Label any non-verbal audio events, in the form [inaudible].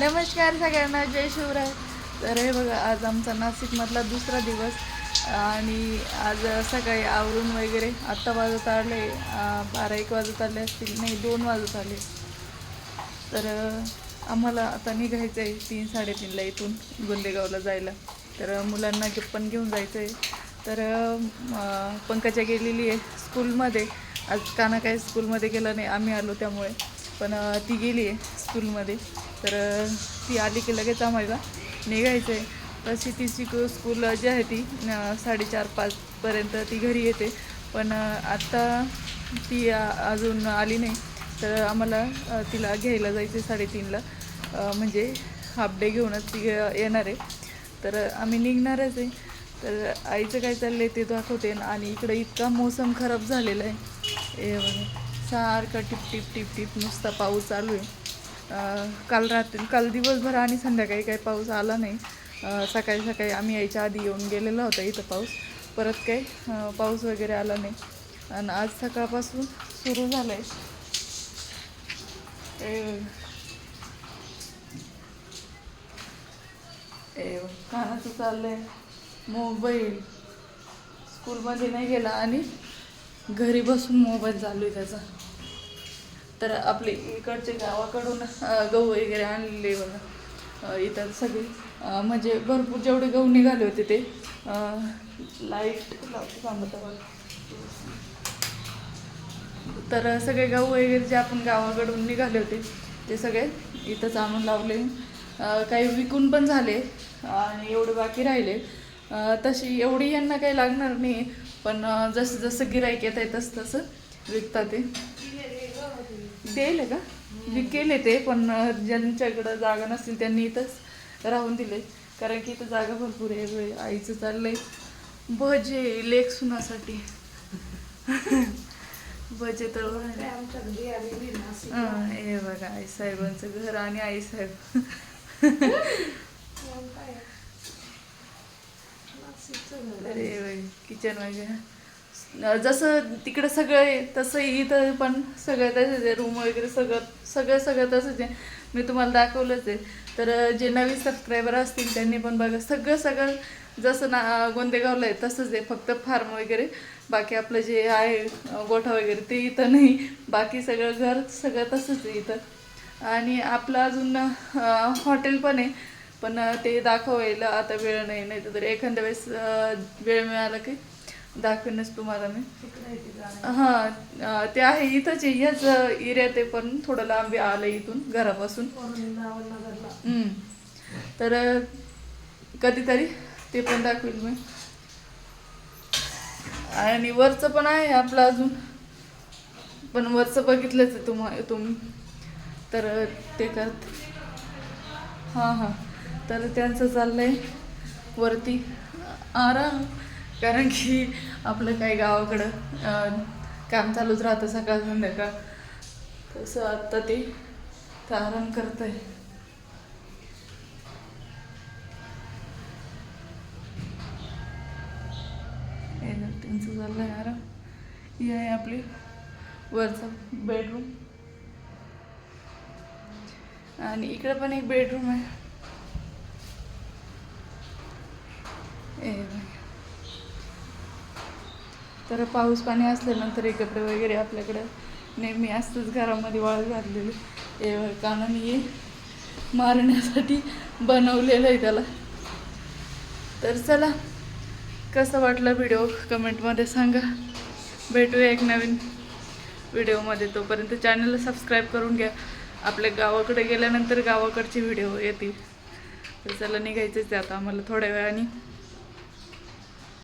नमस्कार सगळ्यांना जय शिवराय. तर हे बघा आज आमचा नाशिकमधला दुसरा दिवस. आणि आज सकाळी आवरून वगैरे आत्ता वाजत आले बारा एक वाजत आले असतील नाही दोन वाजत आले. तर आम्हाला आता निघायचं आहे तीन साडेतीनला इथून गोंदेगावला जायला. तर मुलांना गे- पण घेऊन जायचं आहे तर पंकजा गेलेली आहे स्कूलमध्ये. आज काना काही स्कूलमध्ये गेलं नाही आम्ही आलो त्यामुळे. पण ती गेली आहे स्कूलमध्ये. तर ती आली की लगेच आम्हाला निघायचं आहे तशी तिची स्कूल जी आहे ती साडेचार पाचपर्यंत ती घरी येते. पण आत्ता ती अजून आली नाही. तर आम्हाला तिला घ्यायला जायचं आहे साडेतीनला म्हणजे हाफ डे घेऊनच ती येणार आहे. तर आम्ही निघणारच आहे. तर आईचं काय चाललं आहे ते दाखवते. आणि इकडं इतका मोसम खराब झालेला आहे. सारखा टिप टिप टिप टिप नुसता पाऊस चालू आहे. काल रात्री काल दिवसभर आणि संध्याकाळी काही पाऊस आला नाही. सकाळी सकाळी आम्ही यायच्या आधी येऊन गेलेला होता इथं पाऊस. परत काही पाऊस वगैरे आला नाही. आणि आज सकाळपासून सुरू झालं आहे ए ए कानाचं चाललंय. मोबाईल. स्कूलमध्ये नाही गेला आणि घरी बसून मोबाईल चालू आहे त्याचा. तर आपले इकडचे गावाकडून गहू वगैरे आणलेले बघा. इथं सगळे. म्हणजे भरपूर जेवढे गहू निघाले होते ते लाइट लावतो थांबत बघा तर सगळे गहू वगैरे जे आपण गावाकडून निघाले होते ते सगळे इथंच आणून लावले. काही विकून पण झाले आणि एवढे बाकी राहिले. तशी एवढी यांना काही लागणार नाही पण जसं जसं गिराईक येत आहे तसं तसं विकतात ते. देईल का? विकेले ते पण ज्यांच्याकडं जागा नसतील त्यांनी इथंच राहून दिले कारण की इथं जागा भरपूर आहे आईचं चाललंय. भजे लेख सुनासाठी. [laughs] भजे तर हं, बघा आई साहेबांचं घर आणि आई साहेब अरे [laughs] किचन वगैरे. जसं तिकडं सगळं आहे तसं इथं पण सगळं तसंच आहे. रूम वगैरे सगळं सगळं सगळं तसंच आहे. मी तुम्हाला दाखवलंच आहे. तर जे नवीन सबस्क्रायबर असतील त्यांनी पण बघा सगळं सगळं जसं ना गोंदेगावला आहे तसंच आहे. फक्त फार्म वगैरे. बाकी आपलं जे आहे गोठा वगैरे ते इथं नाही. बाकी सगळं घर सगळं तसंच आहे इथं. आणि आपलं अजून हॉटेल पण आहे. पण ते दाखवायला आता वेळ नाही. नाही तर एखाद्या वेळेस वेळ मिळाला की दाखवेनच तुम्हाला मी. हां ते आहे इथंच आहे याच एरियात आहे पण थोडं लांब आलं इथून घरापासून. हम्म. तर कधीतरी ते पण दाखवेल मी. आणि वरचं पण आहे आपलं अजून. पण वरचं बघितलंच आहे तुम्हा तुम्ही. तर ते करत. हां हां. तर त्यांचं चाललंय वरती. आराम. कारण की आपलं काही गावाकडं काम चालूच राहतं सकाळ संध्याकाळ. तसं आत्ता ते तारण आराम करत आहे त्यांचं आहे आराम ही आहे आपली वरचा बेडरूम आणि इकडं पण एक बेडरूम आहे ए बाई. तर पाऊस पाणी असल्यानंतर हे कपडे वगैरे आपल्याकडं नेहमी असतंच घरामध्ये वाळ घातलेले. ए कारण मी ये मारण्यासाठी बनवलेलं आहे त्याला. तर चला कसं वाटलं व्हिडिओ कमेंटमध्ये सांगा. भेटूया एक नवीन व्हिडिओमध्ये. तोपर्यंत चॅनलला सबस्क्राईब करून घ्या. आपल्या गावाकडे गेल्यानंतर गावाकडचे व्हिडिओ येतील. तर चला निघायचेच आहे आता. आम्हाला थोड्या वेळाने